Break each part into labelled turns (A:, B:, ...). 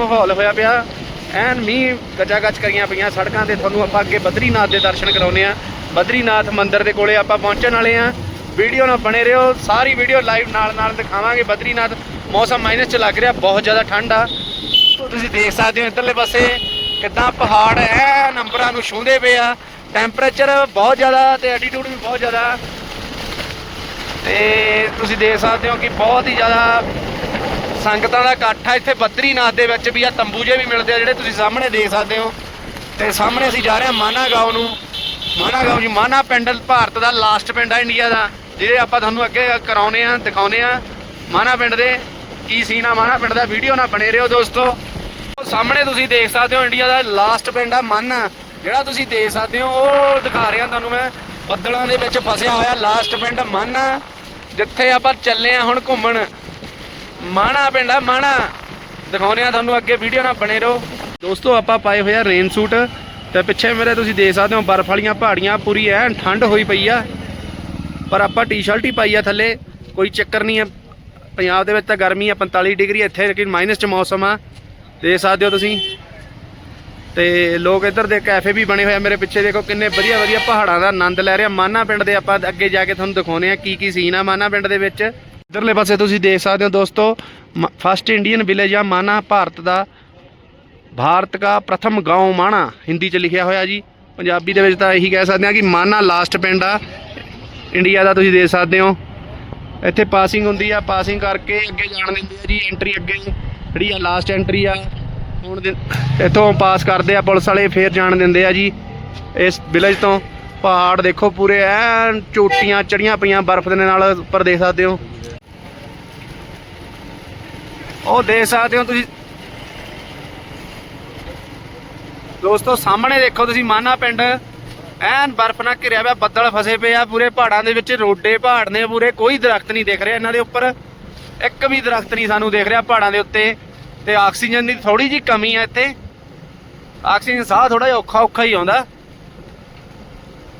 A: ਮਾਹੌਲ ਹੋਇਆ ਪਿਆ। ਐਨ ਮੀਂਹ ਗੱਜਾ ਗੱਜ ਕਰੀਆਂ ਪਈਆਂ ਸੜਕਾਂ ਤੇ। ਤੁਹਾਨੂੰ ਆਪਾਂ ਅੱਗੇ ਬਦਰੀਨਾਥ ਦੇ ਦਰਸ਼ਨ ਕਰਾਉਨੇ ਆ ਬਦਰੀਨਾਥ ਮੰਦਿਰ ਦੇ ਕੋਲੇ ਆਪਾਂ ਪਹੁੰਚਣ ਵਾਲੇ ਆ ਵੀਡੀਓ ਨਾਲ ਬਣੇ ਰਹੋ। ਸਾਰੀ ਵੀਡੀਓ ਲਾਈਵ ਨਾਲ ਨਾਲ ਦਿਖਾਵਾਂਗੇ। ਬਦਰੀਨਾਥ ਮੌਸਮ ਮਾਈਨਸ ਚ ਲੱਗ ਰਿਹਾ। ਬਹੁਤ ਜ਼ਿਆਦਾ ਠੰਡ ਆ। ਤੁਸੀਂ ਦੇਖ ਸਕਦੇ ਹੋ ਇੱਧਰਲੇ ਪਾਸੇ ਕਿੱਦਾਂ ਪਹਾੜ ਐ ਨੰਬਰਾਂ ਨੂੰ ਛੂੰਹਦੇ ਪਏ ਆ। ਟੈਂਪਰੇਚਰ ਬਹੁਤ ਜ਼ਿਆਦਾ ਤੇ ਐਟੀਟਿਊਡ ਵੀ ਬਹੁਤ ਜ਼ਿਆਦਾ। ਤੇ ਤੁਸੀਂ ਦੇਖ ਸਕਦੇ ਹੋ ਕਿ ਬਹੁਤ ਹੀ ਜ਼ਿਆਦਾ ਸੰਗਤਾਂ ਦਾ ਇਕੱਠ ਆ, ਇੱਥੇ ਬਦਰੀਨਾਥ ਦੇ ਵਿੱਚ ਵੀ ਆ ਤੰਬੂ ਜੇ ਵੀ ਮਿਲਦੇ ਆ, ਜਿਹੜੇ ਤੁਸੀਂ ਸਾਹਮਣੇ ਦੇਖ ਸਕਦੇ ਹੋ। ਤੇ ਸਾਹਮਣੇ ਅਸੀਂ ਜਾ ਰਹੇ ਹਾਂ ਮਾਨਾ ਗਾਉਂ ਨੂੰ। ਮਾਨਾ ਗਾਉਂ ਜੀ, ਮਾਨਾ ਪਿੰਡ, ਭਾਰਤ ਦਾ ਲਾਸਟ ਪਿੰਡ ਆ ਇੰਡੀਆ ਦਾ, ਜਿਹੜੇ ਆਪਾਂ ਤੁਹਾਨੂੰ ਅੱਗੇ ਕਰਾਉਨੇ ਆ, ਦਿਖਾਉਨੇ ਆ। ਮਾਨਾ ਪਿੰਡ ਦੇ, ਕੀ ਸੀਨ ਆ? ਮਾਨਾ ਪਿੰਡ ਦਾ ਵੀਡੀਓ ਨਾ ਬਣੇ ਰਹੋ ਦੋਸਤੋ। ਸਾਹਮਣੇ ਤੁਸੀਂ ਦੇਖ ਸਕਦੇ ਹੋ ਇੰਡੀਆ ਦਾ ਲਾਸਟ ਪਿੰਡ ਆ, ਮਾਨਾ। ਜਿਹੜਾ ਤੁਸੀਂ ਦੇਖ ਸਕਦੇ ਹੋ, ਉਹ ਦਿਖਾ ਰਿਹਾ ਤੁਹਾਨੂੰ ਮੈਂ। ਬੱਦਲਾਂ ਦੇ ਵਿੱਚ ਫਸਿਆ ਹੋਇਆ ਲਾਸਟ ਪਿੰਡ, ਮਾਨਾ। ਜਿੱਥੇ ਆਪਾਂ ਚੱਲੇ ਆ ਹੁਣ ਘੁੰਮਣ। ਮਾਣਾ ਪਿੰਡ ਆ, ਮਾਣਾ। ਦਿਖਾਉਨੇ ਆ ਤੁਹਾਨੂੰ ਅੱਗੇ, ਵੀਡੀਓ ਨਾਲ ਬਣੇ ਰਹੋ। ਦੋਸਤੋ, ਆਪਾਂ ਪਾਏ ਹੋਇਆ ਰੇਨ ਸੂਟ ਤੇ ਪਿੱਛੇ ਮੇਰੇ ਤੁਸੀਂ ਦੇਖ ਸਕਦੇ ਹੋ, ਬਰਫ਼ ਵਾਲੀਆਂ ਪਹਾੜੀਆਂ, ਪੂਰੀ ਐਨ ਠੰਡ ਹੋਈ ਪਈ ਆ। ਪਰ ਆਪਾਂ ਟੀ-ਸ਼ਰਟ ਹੀ ਪਾਈ ਆ ਥੱਲੇ। ਕੋਈ ਚੱਕਰ ਨਹੀਂ ਆ। ਪੰਜਾਬ ਦੇ ਵਿੱਚ ਤਾਂ ਗਰਮੀ ਆ 45 ਡਿਗਰੀ ਇੱਥੇ ਲੇਕਿਨ ਮਾਈਨਸ ਚ ਮੌਸਮ ਆ। ਦੇਖ ਸਕਦੇ ਹੋ ਤੁਸੀਂ। ਤੇ ਲੋਕ ਇੱਧਰ ਦੇ ਕੈਫੇ ਵੀ ਬਣੇ ਹੋਏ ਆ ਮੇਰੇ ਪਿੱਛੇ। ਦੇਖੋ ਕਿੰਨੇ ਵਧੀਆ ਵਧੀਆ ਪਹਾੜਾਂ ਦਾ ਆਨੰਦ ਲੈ ਰਹੇ ਆ। ਮਾਨਾ ਪਿੰਡ ਦੇ ਆਪਾਂ ਅੱਗੇ ਜਾ ਕੇ ਤੁਹਾਨੂੰ ਦਿਖਾਉਨੇ ਆ ਕੀ ਕੀ ਸੀਨ ਆ ਮਾਨਾ ਪਿੰਡ ਦੇ ਵਿੱਚ। ਇੱਧਰਲੇ ਪਾਸੇ ਤੁਸੀਂ ਦੇਖ ਸਕਦੇ ਹੋ ਦੋਸਤੋ ਫਸਟ ਇੰਡੀਅਨ ਵਿਲੇਜ ਆ ਮਾਨਾ ਭਾਰਤ ਦਾ ਭਾਰਤ ਦਾ ਪ੍ਰਥਮ گاؤں ਮਾਣਾ ਹਿੰਦੀ ਚ ਲਿਖਿਆ ਹੋਇਆ ਜੀ ਪੰਜਾਬੀ ਦੇ ਵਿੱਚ ਤਾਂ ਇਹੀ ਕਹਿ ਸਕਦੇ ਆ ਕਿ ਮਾਨਾ ਲਾਸਟ ਪਿੰਡ ਆ ਇੰਡੀਆ ਦਾ ਤੁਸੀਂ ਦੇਖ ਸਕਦੇ ਹੋ ਇੱਥੇ ਪਾਸਿੰਗ ਹੁੰਦੀ ਆ ਪਾਸਿੰਗ ਕਰਕੇ ਅੱਗੇ ਜਾਣ ਦਿੰਦੇ ਆ ਜੀ ਐਂਟਰੀ ਅੱਗੇ ਜਿਹੜੀ ਆ ਲਾਸਟ ਐਂਟਰੀ ਆ ਹੁਣ ਦੇ- ਇੱਥੋਂ ਪਾਸ ਕਰਦੇ ਆ ਪੁਲਿਸ ਵਾਲੇ ਫੇਰ ਜਾਣ ਦਿੰਦੇ ਆ ਜੀ ਇਸ ਵਿਲੇਜ ਤੋਂ ਪਹਾੜ ਦੇਖੋ ਪੂਰੇ ਐਨ ਚੋਟੀਆਂ ਚੜੀਆਂ ਪਈਆਂ ਬਰਫ਼ ਦੇ ਨਾਲ ਉੱਪਰ ਦੇਖ ਸਕਦੇ ਹੋ ਉਹ ਦੇਖ ਸਕਦੇ ਹੋ ਤੁਸੀਂ। ਦੋਸਤੋ, ਸਾਹਮਣੇ ਦੇਖੋ ਤੁਸੀਂ, ਮਾਨਾ ਪਿੰਡ। ਐਨ ਬਰਫ਼ ਨਾਲ ਘਿਰਿਆ ਹੋਇਆ ਬੱਦਲ ਫਸੇ ਪਏ ਆ, ਪੂਰੇ ਪਹਾੜਾਂ ਦੇ ਵਿੱਚ ਰੋਡੇ ਪਹਾੜ ਨੇ, ਪੂਰੇ ਕੋਈ ਦਰਖਤ ਨਹੀਂ ਦਿਖ ਰਿਹਾ ਇਹਨਾਂ ਦੇ ਉੱਪਰ। ਇੱਕ ਵੀ ਦਰਖਤ ਨਹੀਂ ਸਾਨੂੰ ਦਿਖ ਰਿਹਾ ਪਹਾੜਾਂ ਦੇ ਉੱਤੇ। ਤੇ ਆਕਸੀਜਨ ਦੀ ਥੋੜੀ ਜੀ ਕਮੀ ਆ ਇੱਥੇ। ਆਕਸੀਜਨ ਸਾਹ ਥੋੜਾ ਜਿਹਾ ਔਖਾ ਔਖਾ ਹੀ ਆਉਂਦਾ।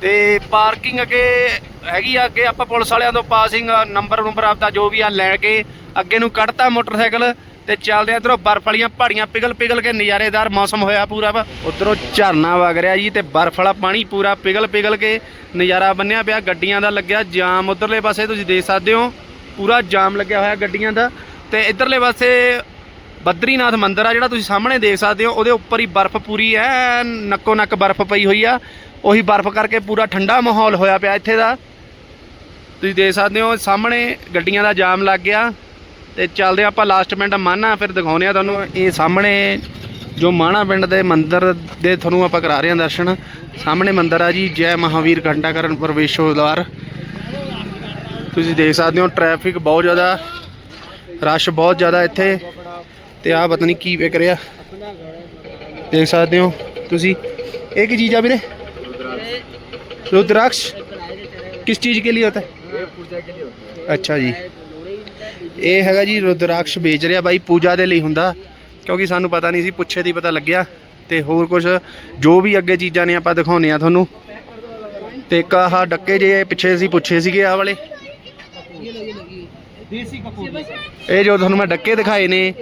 A: ਤੇ ਪਾਰਕਿੰਗ ਅੱਗੇ ਹੈਗੀ ਆ ਅੱਗੇ ਆਪਾਂ ਪੁਲਿਸ ਵਾਲਿਆਂ ਤੋਂ ਪਾਸਿੰਗ, ਨੰਬਰ ਨੰਬਰ ਆਪਦਾ ਜੋ ਵੀ ਆ ਲੈ ਕੇ ਅੱਗੇ ਨੂੰ ਕੱਢਤਾ ਮੋਟਰਸਾਈਕਲ ਤੇ ਚੱਲਦੇ ਆ ਇਧਰੋਂ ਬਰਫ਼ ਵਾਲੀਆਂ ਪਹਾੜੀਆਂ ਪਿਘਲ ਪਿਘਲ ਕੇ ਨਜ਼ਾਰੇਦਾਰ ਮੌਸਮ ਹੋਇਆ ਪੂਰਾ ਵਾ। ਉਧਰੋਂ ਝਰਨਾ ਵਗ ਰਿਹਾ ਜੀ ਤੇ ਬਰਫ਼ ਵਾਲਾ ਪਾਣੀ ਪੂਰਾ ਪਿਘਲ ਪਿਘਲ ਕੇ ਨਜ਼ਾਰਾ ਬੰਨਿਆ ਪਿਆ, ਗੱਡੀਆਂ ਦਾ ਲੱਗਿਆ ਜਾਮ। ਉਧਰਲੇ ਪਾਸੇ ਤੁਸੀਂ ਦੇਖ ਸਕਦੇ ਹੋ, ਪੂਰਾ ਜਾਮ ਲੱਗਿਆ ਹੋਇਆ ਗੱਡੀਆਂ ਦਾ ਤੇ ਇਧਰਲੇ ਪਾਸੇ ਬਦਰੀਨਾਥ ਮੰਦਿਰ ਆ ਜਿਹੜਾ ਤੁਸੀਂ ਸਾਹਮਣੇ ਦੇਖ ਸਕਦੇ ਹੋ, ਉਹਦੇ ਉੱਪਰ ਹੀ ਬਰਫ਼ ਪੂਰੀ ਐ ਨੱਕੋ ਨੱਕ ਬਰਫ਼ ਪਈ ਹੋਈ ਆ। ਉਹੀ ਬਰਫ਼ ਕਰਕੇ ਪੂਰਾ ਠੰਡਾ ਮਾਹੌਲ ਹੋਇਆ ਪਿਆ ਇੱਥੇ ਦਾ। ਤੁਸੀਂ ਦੇਖ ਸਕਦੇ ਹੋ ਸਾਹਮਣੇ ਗੱਡੀਆਂ ਦਾ ਜਾਮ ਲੱਗ ਗਿਆ ਤੇ ਚੱਲਦੇ ਆਪਾਂ ਲਾਸਟ ਮਿੰਟ ਮਾਨਾ ਫਿਰ ਦਿਖਾਉਂਦੇ ਆ ਤੁਹਾਨੂੰ ਇਹ ਸਾਹਮਣੇ ਜੋ ਮਾਣਾ ਪਿੰਡ ਦੇ ਮੰਦਿਰ ਦੇ ਤੁਹਾਨੂੰ ਆਪਾਂ ਕਰਾ ਰਹੇ ਹਾਂ ਦਰਸ਼ਨ ਸਾਹਮਣੇ ਮੰਦਿਰ ਆ ਜੀ ਜੈ ਮਹਾਵੀਰ ਘੰਟਾਕਰਨ ਪ੍ਰਵੇਸ਼ੋਦਵਾਰ ਤੁਸੀਂ ਦੇਖ ਸਕਦੇ ਹੋ ਟ੍ਰੈਫਿਕ ਬਹੁਤ ਜ਼ਿਆਦਾ ਰਸ਼ ਬਹੁਤ ਜ਼ਿਆਦਾ ਇੱਥੇ ਤੇ ਆ ਪਤਾ ਨਹੀਂ ਕੀ ਵਿਕ ਰਿਹਾ ਦੇਖ ਸਕਦੇ ਹੋ ਤੁਸੀਂ ਇਹ ਕੀ ਚੀਜ਼ ਆ ਵੀਰੇ रुद्राक्ष किस चीज के लिए होता है ਅੱਛਾ ਜੀ। ਇਹ ਹੈਗਾ ਜੀ ਰੁਦਰਾਕਸ਼ ਵੇਚ ਰਿਹਾ ਬਾਈ ਪੂਜਾ ਦੇ ਲਈ ਹੁੰਦਾ ਕਿਉਂਕਿ ਸਾਨੂੰ ਪਤਾ ਨਹੀਂ ਸੀ ਪੁੱਛੇ ਦੀ ਪਤਾ ਲੱਗਿਆ। ਤੇ ਹੋਰ ਕੁਝ ਜੋ ਵੀ ਅੱਗੇ ਚੀਜ਼ਾਂ ਨੇ ਆਪਾਂ ਦਿਖਾਉਨੇ ਆ ਤੁਹਾਨੂੰ। ਤੇ ਇੱਕ ਆਹ ਡੱਕੇ ਜੇ ਪਿੱਛੇ ਸੀ ਪੁੱਛੇ ਸੀਗੇ ਆਹ ਵਾਲੇ। ਇਹ ਜੋ ਤੁਹਾਨੂੰ ਮੈਂ ਡੱਕੇ ਦਿਖਾਏ ਨੇ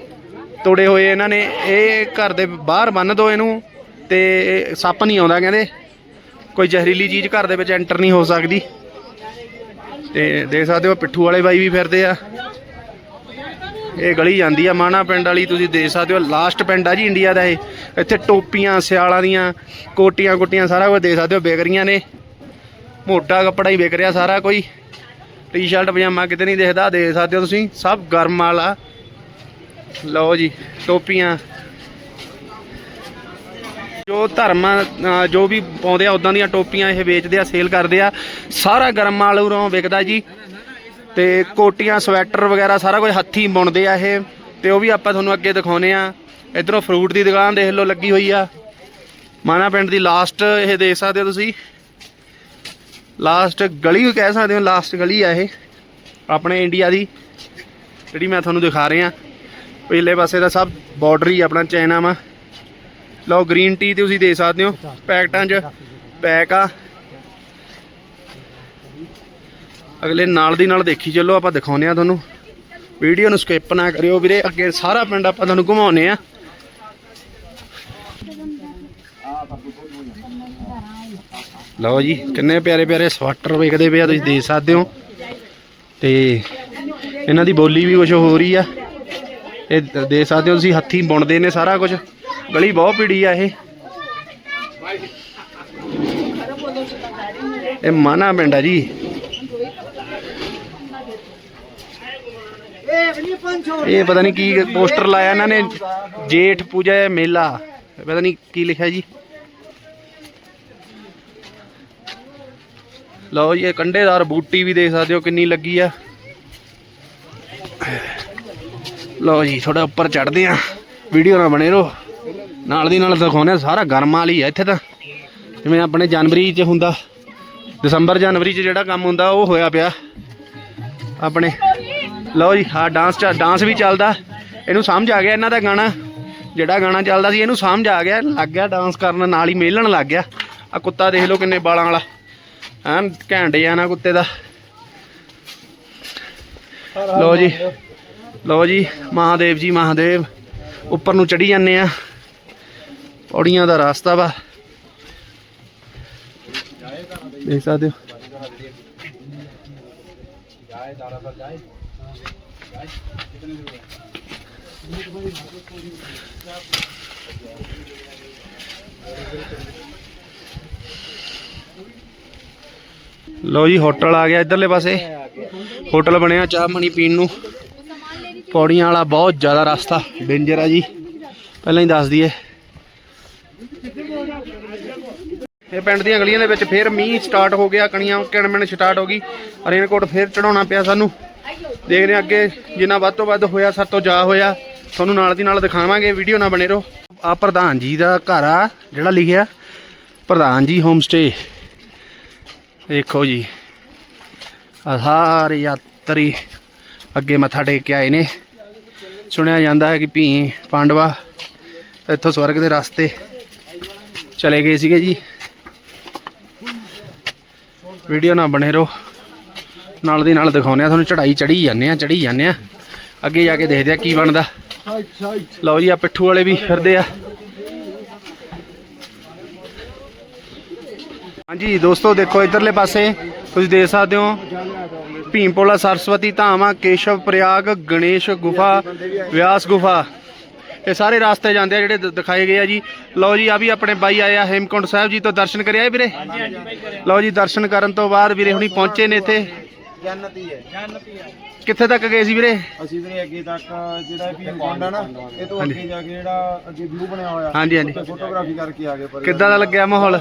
A: ਤੋੜੇ ਹੋਏ ਇਹਨਾਂ ਨੇ ਇਹ ਘਰ ਦੇ ਬਾਹਰ ਬੰਨ ਦੋ ਇਹਨੂੰ ਤੇ ਸੱਪ ਨਹੀਂ ਆਉਂਦਾ ਕਹਿੰਦੇ। ਕੋਈ ਜ਼ਹਿਰੀਲੀ ਚੀਜ਼ ਘਰ ਦੇ ਵਿੱਚ ਐਂਟਰ ਨਹੀਂ ਹੋ ਸਕਦੀ। ਤੇ ਦੇਖ ਸਕਦੇ ਹੋ ਪਿੱਠੂ ਵਾਲੇ ਬਾਈ ਵੀ ਫਿਰਦੇ ਆ। ਇਹ ਗਲੀ ਜਾਂਦੀ ਆ, ਮਾਣਾ ਪਿੰਡ ਵਾਲੀ ਤੁਸੀਂ ਦੇਖ ਸਕਦੇ ਹੋ, ਲਾਸਟ ਪਿੰਡ ਆ ਜੀ ਇੰਡੀਆ ਦਾ ਇਹ। ਇੱਥੇ ਟੋਪੀਆਂ, ਸਿਆਲਾਂ ਦੀਆਂ, ਕੋਟੀਆਂ ਕੁੱਟੀਆਂ ਸਾਰਾ ਕੁਝ ਦੇਖ ਸਕਦੇ ਹੋ, ਵਿਕ ਰਹੀਆਂ ਨੇ। ਮੋਟਾ ਕੱਪੜਾ ਹੀ ਵਿਕ ਰਿਹਾ ਸਾਰਾ ਕੋਈ। ਟੀ-ਸ਼ਰਟ, ਪਜਾਮਾ ਕਿਤੇ ਨਹੀਂ ਦਿਖਦਾ, ਦੇਖ ਸਕਦੇ ਹੋ ਤੁਸੀਂ, ਸਭ ਗਰਮ ਵਾਲਾ। ਲਓ ਜੀ, ਟੋਪੀਆਂ। ਜੋ ਧਰਮ ਜੋ ਵੀ ਪਾਉਂਦੇ ਆ ਉਦਾਂ ਦੀਆਂ ਟੋਪੀਆਂ ਇਹ ਵੇਚਦੇ ਆ, ਸੇਲ ਕਰਦੇ ਆ। ਸਾਰਾ ਗਰਮ ਮਾਲ ਉਰੋਂ ਵਿਕਦਾ ਜੀ। ਤੇ ਕੋਟੀਆਂ, ਸਵੈਟਰ ਵਗੈਰਾ ਸਾਰਾ ਕੁਝ ਹੱਥੀਂ ਬੁਣਦੇ ਆ ਇਹ। ਤੇ ਉਹ ਵੀ ਆਪਾਂ ਤੁਹਾਨੂੰ ਅੱਗੇ ਦਿਖਾਉਨੇ ਆ। ਇਧਰੋਂ ਫਰੂਟ ਦੀ ਦੁਕਾਨ ਦੇਖ ਲਓ, ਲੱਗੀ ਹੋਈ ਆ। ਮਾਨਾ ਪਿੰਡ ਦੀ ਲਾਸਟ ਇਹ ਦੇਖ ਸਕਦੇ ਹੋ ਤੁਸੀਂ। ਲਾਸਟ ਗਲੀ ਵੀ ਕਹਿ ਸਕਦੇ ਹੋ ਲਾਸਟ ਗਲੀ ਆ ਇਹ। ਆਪਣੇ ਇੰਡੀਆ ਦੀ। ਜਿਹੜੀ ਮੈਂ ਤੁਹਾਨੂੰ ਦਿਖਾ ਰਿਹਾ। ਪਹਿਲੇ ਪਾਸੇ ਦਾ ਸਭ ਬਾਰਡਰ ਹੀ ਆਪਣਾ ਚਾਈਨਾ ਵਾ। ਲਓ ਗ੍ਰੀਨ ਟੀ ਤੁਸੀਂ ਦੇ ਸਕਦੇ ਹੋ। ਪੈਕਟਾਂ 'ਚ ਪੈਕ ਆ। ਅਗਲੇ ਨਾਲ ਦੀ ਨਾਲ ਦੇਖੀ ਚੱਲੋ ਆਪਾਂ ਦਿਖਾਉਂਦੇ ਆ ਤੁਹਾਨੂੰ। ਵੀਡੀਓ ਨੂੰ ਸਕਿਪ ਨਾ ਕਰਿਓ ਵੀਰੇ। ਅੱਗੇ ਸਾਰਾ ਪਿੰਡ ਆਪਾਂ ਤੁਹਾਨੂੰ ਘੁਮਾਉਨੇ ਆ ਲਓ ਜੀ ਕਿੰਨੇ ਪਿਆਰੇ ਪਿਆਰੇ ਸਵਾਟਰ ਵੇਖਦੇ ਪਿਆ ਤੁਸੀਂ ਦੇਖ ਸਕਦੇ ਹੋ। ਤੇ ਇਹਨਾਂ ਦੀ ਬੋਲੀ ਵੀ ਕੁਝ ਹੋ ਰਹੀ ਆ। ਇਹ ਦ- ਦੇਖ ਸਕਦੇ ਹੋ ਤੁਸੀਂ ਹੱਥੀਂ ਬੁਣਦੇ ਨੇ ਸਾਰਾ ਕੁਝ ਗਲੀ ਬਹੁਤ ਪੀੜੀ ਆ ਇਹ। ਇਹ ਮਾਨਾ ਪਿੰਡ ਆ ਜੀ। ਇਹ ਪਤਾ ਨਹੀਂ ਕੀ ਪੋਸਟਰ ਲਾਇਆ ਇਹਨਾਂ ਨੇ, ਜੇਠ ਪੂਜਾ ਮੇਲਾ। ਪਤਾ ਨਹੀਂ ਕੀ ਲਿਖਿਆ ਜੀ। ਲਓ ਜੀ, ਇਹ ਕੰਡੇਦਾਰ ਬੂਟੀ ਵੀ ਦੇਖ ਸਕਦੇ ਹੋ ਕਿੰਨੀ ਲੱਗੀ ਆ। ਲਓ ਜੀ ਥੋੜਾ ਉੱਪਰ ਚੜਦੇ ਆ। ਵੀਡੀਓ ਨਾ ਬਣੇ ਰਹੋ। ਨਾਲ ਦੀ ਨਾਲ ਦਿਖਾਉਂਦੇ ਆ, ਸਾਰਾ ਗਰਮ ਵਾਲੀ ਆ ਇੱਥੇ ਤਾਂ। ਜਿਵੇਂ ਆਪਣੇ ਜਨਵਰੀ 'ਚ ਹੁੰਦਾ, ਦਸੰਬਰ ਜਨਵਰੀ 'ਚ ਜਿਹੜਾ ਕੰਮ ਹੁੰਦਾ, ਉਹ ਹੋਇਆ ਪਿਆ। ਆਪਣੇ, ਲਓ ਜੀ ਹਾਂ ਡਾਂਸ ਚ ਡਾਂਸ ਵੀ ਚੱਲਦਾ। ਇਹਨੂੰ ਸਮਝ ਆ ਗਿਆ ਇਹਨਾਂ ਦਾ ਗਾਣਾ। ਜਿਹੜਾ ਗਾਣਾ ਚੱਲਦਾ ਸੀ, ਇਹਨੂੰ ਸਮਝ ਆ ਗਿਆ। ਲੱਗ ਗਿਆ ਡਾਂਸ ਕਰਨ, ਨਾਲ ਹੀ ਮੇਲਣ ਲੱਗ ਗਿਆ। ਆ ਕੁੱਤਾ ਦੇਖ ਲਓ ਕਿੰਨੇ ਵਾਲਾਂ ਵਾਲਾ। ਐਨ ਘੈਂਟ ਜਿਹਾ ਨਾ ਕੁੱਤੇ ਦਾ। ਲਓ ਜੀ ਲਓ ਜੀ, ਮਹਾਦੇਵ ਜੀ, ਮਹਾਦੇਵ। ਉੱਪਰ ਨੂੰ ਚੜੀ ਜਾਂਦੇ ਆ। ਪੌੜੀਆਂ ਦਾ ਰਸਤਾ ਵਾ। ਦੇਖ ਸਕਦੇ ਹੋ। ਲਓ ਜੀ, ਹੋਟਲ ਆ ਗਿਆ ਇਧਰਲੇ ਪਾਸੇ। ਹੋਟਲ ਬਣਿਆ ਚਾਹ ਪਾਣੀ ਪੀਣ ਨੂੰ। ਪੌੜੀਆਂ ਵਾਲਾ ਬਹੁਤ ਜ਼ਿਆਦਾ ਰਸਤਾ। ਡੇਂਜਰ ਆ ਜੀ। ਪਹਿਲਾਂ ਹੀ ਦੱਸ ਦਈਏ। ਇਹ ਪਿੰਡ ਦੀਆਂ ਗਲੀਆਂ ਦੇ ਵਿੱਚ ਫੇਰ ਮੀਂਹ ਸਟਾਰਟ ਹੋ ਗਿਆ, ਕਣੀਆਂ ਕਿਣਮਣ ਸਟਾਰਟ ਹੋ ਗਈ। ਰੇਨਕੋਟ ਫੇਰ ਚੜਾਉਣਾ ਪਿਆ ਸਾਨੂੰ। ਦੇਖਦੇ ਹਾਂ ਅੱਗੇ ਜਿੰਨਾ ਵੱਧ ਤੋਂ ਵੱਧ ਹੋਇਆ, ਸਾਡੇ ਤੋਂ ਜਾ ਹੋਇਆ, ਤੁਹਾਨੂੰ ਨਾਲ ਦੀ ਨਾਲ ਦਿਖਾਵਾਂਗੇ। ਵੀਡੀਓ ਨਾ ਬਣੇ ਰਹੋ। ਆ ਪ੍ਰਧਾਨ ਜੀ ਦਾ ਘਰ ਆ, ਜਿਹੜਾ ਲਿਖਿਆ। ਪ੍ਰਧਾਨ ਜੀ ਹੋਮ ਸਟੇ ਦੇਖੋ ਜੀ। ਆ ਸਾਰੇ ਯਾਤਰੀ ਅੱਗੇ ਮੱਥਾ ਟੇਕ ਕੇ ਆਏ ਨੇ। ਸੁਣਿਆ ਜਾਂਦਾ ਹੈ ਕਿ ਭੀ ਪਾਂਡਵਾ ਇੱਥੋਂ ਸਵਰਗ ਦੇ ਰਸਤੇ ਚਲੇ ਗਏ ਸੀਗੇ ਜੀ। ਵੀਡੀਓ ਨਾ ਬਣੇ ਰਹੋ। ਨਾਲ ਦੀ ਨਾਲ ਦਿਖਾਉਂਦੇ ਆ ਤੁਹਾਨੂੰ ਚੜਾਈ ਚੜੀ ਜਾਂਦੇ ਆ ਚੜੀ ਜਾਂਦੇ ਆ ਅੱਗੇ ਜਾ ਕੇ ਦੇਖਦੇ ਆ ਕੀ ਬਣਦਾ। ਲਓ ਜੀ ਆ ਪਿੱਠੂ ਵਾਲੇ ਵੀ ਫਿਰਦੇ ਆ। ਹਾਂਜੀ, ਦੋਸਤੋ, ਦੇਖੋ, ਇਧਰਲੇ ਪਾਸੇ ਤੁਸੀਂ ਦੇਖ ਸਕਦੇ ਹੋ, ਭੀਮਪੋਲਾ, ਸਰਸਵਤੀ, ਧਾਮ ਕੇਸ਼ਵ, ਪ੍ਰਯਾਗ, ਗਣੇਸ਼ ਗੁਫਾ, ਵਿਆਸ ਗੁਫਾ। ਇਹ ਸਾਰੇ ਰਾਸਤੇ ਜਾਂਦੇ ਆ ਜਿਹੜੇ ਦ- ਦਿਖਾਏ ਗਏ ਆ ਜੀ। ਲਓ ਜੀ ਆ ਵੀ ਆਪਣੇ ਬਾਈ ਆਏ ਆ ਹੇਮਕੁੰਟ ਸਾਹਿਬ ਜੀ ਤੋਂ ਦਰਸ਼ਨ ਕਰਿਆ ਆਏ ਵੀਰੇ? ਲਓ ਜੀ ਦਰਸ਼ਨ ਕਰਨ ਤੋਂ ਬਾਅਦ ਵੀਰੇ ਹੁਣੀ ਪਹੁੰਚੇ ਨੇ ਇੱਥੇ।
B: ਜੰਨਤੀ ਹੈ
A: ਕਿੱਥੇ ਤੱਕ ਗਏ ਸੀ ਵੀਰੇ?
B: ਅਸੀਂ ਵੀਰੇ ਅੱਗੇ ਤੱਕ ਜਿਹੜਾ ਵੀ ਪੌਂਡ ਆ ਨਾ ਇਹ ਤੋਂ ਅੱਗੇ ਜਾ ਕੇ ਜਿਹੜਾ ਅੱਗੇ ਵਿਊ ਬਣਿਆ ਹੋਇਆ
A: ਹਾਂਜੀ ਹਾਂਜੀ।
B: ਉੱਥੇ ਫੋਟੋਗ੍ਰਾਫੀ ਕਰਕੇ ਆ ਗਏ ਪਰ।
A: ਕਿੱਦਾਂ ਦਾ ਲੱਗਿਆ ਮਾਹੌਲ?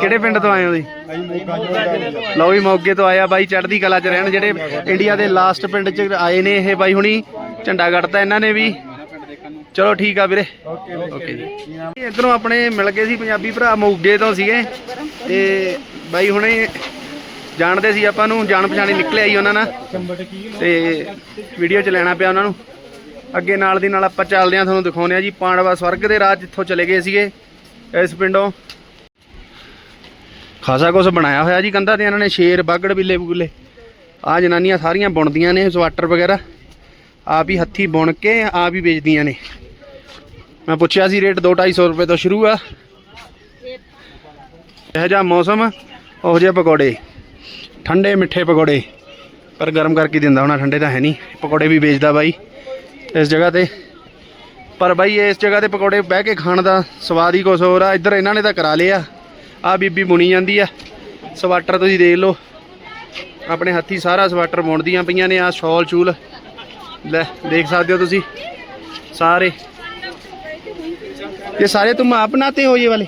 A: ਕਿਹੜੇ ਪਿੰਡ ਤੋਂ ਆਏ ਹੋ ਜੀ
B: ਅਸੀਂ ਮੋਗਾ
A: ਲਓ ਵੀ ਮੋਗੇ ਤੋਂ ਆਇਆ ਬਾਈ ਚੜ੍ਹਦੀ ਕਲਾ 'ਚ ਰਹਿਣ ਜਿਹੜੇ ਇੰਡੀਆ ਦੇ ਲਾਸਟ ਪਿੰਡ 'ਚ ਆਏ ਨੇ ਇਹ ਬਾਈ ਹੁਣੀ। ਝੰਡਾ ਗੱਡਤਾ ਇਹਨਾਂ ਨੇ ਵੀ। ਚਲੋ ਠੀਕ ਆ ਵੀਰੇ।
B: ਓਕੇ
A: ਓਕੇ ਜੀ। ਇਧਰੋਂ ਆਪਣੇ ਮਿਲ ਗਏ ਸੀ ਪੰਜਾਬੀ ਭਰਾ ਮੋਗੇ ਤੋਂ ਸੀਗੇ। ਤੇ ਬਾਈ ਹੁਣੇ ਜਾਣਦੇ ਸੀ ਆਪਾਂ ਨੂੰ ਜਾਣ ਪਛਾਣੀ ਨਿਕਲੇ ਆਈ ਉਹਨਾਂ ਨਾਲ। ਤੇ ਵੀਡੀਓ 'ਚ ਲੈਣਾ ਪਿਆ ਉਹਨਾਂ ਨੂੰ। ਅੱਗੇ ਨਾਲ ਦੀ ਨਾਲ ਆਪਾਂ ਚੱਲਦੇ ਆ ਤੁਹਾਨੂੰ ਦਿਖਾਉਂਦੇ ਆ ਜੀ ਪਾਂਡਵਾ ਸਵਰਗ ਦੇ ਰਾਜ ਜਿੱਥੋਂ ਚਲੇ ਗਏ ਸੀਗੇ ਇਸ ਪਿੰਡੋਂ। ਖਾਸਾ ਕੁਝ ਬਣਾਇਆ ਹੋਇਆ ਜੀ ਕੰਧਾਂ ਤੇ ਇਹਨਾਂ ਨੇ ਸ਼ੇਰ ਬਾਗੜ ਬਿੱਲੇ ਬੁੱਲੇ ਆ ਜਨਾਨੀਆਂ ਸਾਰੀਆਂ ਬੁਣਦੀਆਂ ਨੇ ਸਵਾਟਰ ਵਗੈਰਾ। ਆਪ ਹੀ ਹੱਥੀ ਬੁਣ ਕੇ ਆਪ ਹੀ ਵੇਚਦੀਆਂ ਨੇ। ਮੈਂ ਪੁੱਛਿਆ ਸੀ, ਰੇਟ 2-250 ਰੁਪਏ ਤੋਂ ਸ਼ੁਰੂ ਆ। ਇਹ ਜਿਹਾ ਮੌਸਮ, ਉਹ ਜਿਹੇ ਪਕੌੜੇ। ਠੰਡੇ, ਮਿੱਠੇ ਪਕੌੜੇ। ਪਰ ਗਰਮ ਕਰਕੇ ਦਿੰਦਾ ਹੋਣਾ, ਠੰਡੇ ਤਾਂ ਹੈ ਨਹੀਂ। ਪਕੌੜੇ ਵੀ ਵੇਚਦਾ ਬਾਈ ਇਸ ਜਗ੍ਹਾ ਤੇ। ਪਰ ਬਾਈ ਇਸ ਜਗ੍ਹਾ ਤੇ ਪਕੌੜੇ ਬਹਿ ਕੇ ਖਾਣ ਦਾ ਸਵਾਦ ਹੀ ਕੁਛ ਹੋਰ ਆ। ਇੱਧਰ ਇਹਨਾਂ ਨੇ ਤਾਂ ਕਰਾ ਲਿਆ ਆ। ਬੀਬੀ ਬੁਣੀ ਜਾਂਦੀ ਆ। ਸਵਾਟਰ ਤੁਸੀਂ ਦੇਖ ਲਓ। ਆਪਣੇ ਹੱਥੀ ਸਾਰਾ ਸਵਾਟਰ ਬੁਣਦੀਆਂ ਪਈਆਂ ਨੇ, ਆ ਸ਼ਾਲ ਚੂਲ ਲੈ, ਦੇਖ ਸਕਦੇ ਹੋ ਤੁਸੀਂ। ਸਾਰੇ। ये सारे तुम आप बनाते हो ये वाले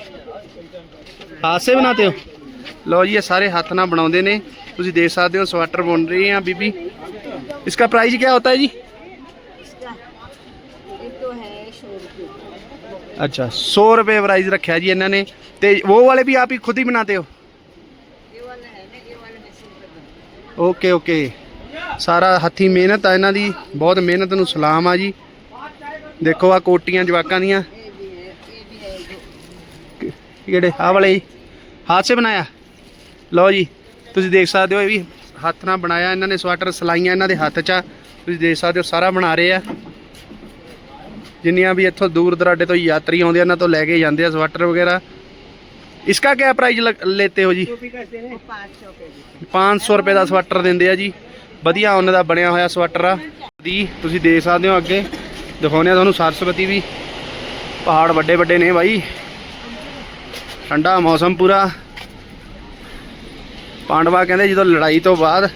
A: हाथ से बनाते हो ਲਓ ਜੀ ਇਹ ਸਾਰੇ ਹੱਥ ਨਾਲ ਬਣਾਉਂਦੇ ਨੇ ਤੁਸੀਂ ਦੇਖ ਸਕਦੇ ਹੋ ਸਵਾਟਰ ਬੁਣ ਰਹੀ ਆ ਬੀਬੀ इसका प्राइस क्या होता है जी
C: एक तो है सौ रुपये
A: अच्छा सौ रुपये प्राइस रखा जी इन्होंने ते वो वाले भी आप ही खुद ही बनाते हो
C: ये वाला है ना ये वाला मशीन पर बनता
A: ਓਕੇ ਓਕੇ ਸਾਰਾ ਹੱਥੀ ਮਿਹਨਤ ਆ ਇਹਨਾਂ ਦੀ ਬਹੁਤ ਮਿਹਨਤ ਨੂੰ ਸਲਾਮ ਆ ਜੀ ਦੇਖੋ ਆ ਕੋਟੀਆਂ ਜਵਾਕਾਂ ਦੀਆਂ
C: है। ये भी है ये भी है जो
A: ਕਿਹੜੇ ਆਹ ਵਾਲੇ ਜੀ ਹੱਥ ਸੇ ਬਣਾਇਆ ਲਓ ਜੀ ਤੁਸੀਂ ਦੇਖ ਸਕਦੇ ਹੋ ਇਹ ਵੀ ਹੱਥ ਨਾਲ ਬਣਾਇਆ ਇਹਨਾਂ ਨੇ ਸਵਾਟਰ ਸਲਾਈਆਂ ਇਹਨਾਂ ਦੇ ਹੱਥ 'ਚ ਆ ਤੁਸੀਂ ਦੇਖ ਸਕਦੇ ਹੋ ਸਾਰਾ ਬਣਾ ਰਹੇ ਆ ਜਿੰਨੀਆਂ ਵੀ ਇੱਥੋਂ ਦੂਰ ਦਰਾਡੇ ਤੋਂ ਯਾਤਰੀ ਆਉਂਦੇ ਆ ਇਹਨਾਂ ਤੋਂ ਲੈ ਕੇ ਜਾਂਦੇ ਆ ਸਵੈਟਰ ਵਗੈਰਾ इसका क्या प्राइस लेते हो जी
D: वो पाँच सौ के जी
A: 500 ਰੁਪਏ ਦਾ ਸਵੈਟਰ ਦਿੰਦੇ ਆ ਜੀ ਵਧੀਆ ਉਹਨਾਂ ਦਾ ਬਣਿਆ ਹੋਇਆ ਸਵੈਟਰ ਆ ਦੀ ਤੁਸੀਂ ਦੇਖ ਸਕਦੇ ਹੋ ਅੱਗੇ ਦਿਖਾਉਂਦੇ ਆ ਤੁਹਾਨੂੰ ਸਰਸਵਤੀ ਵੀ ਪਹਾੜ ਵੱਡੇ ਵੱਡੇ ਨੇ ਬਾਈ ਠੰਡਾ ਮੌਸਮ ਪੂਰਾ। ਪਾਂਡਵਾ ਕਹਿੰਦੇ ਜਦੋਂ ਲੜਾਈ ਤੋਂ ਬਾਅਦ,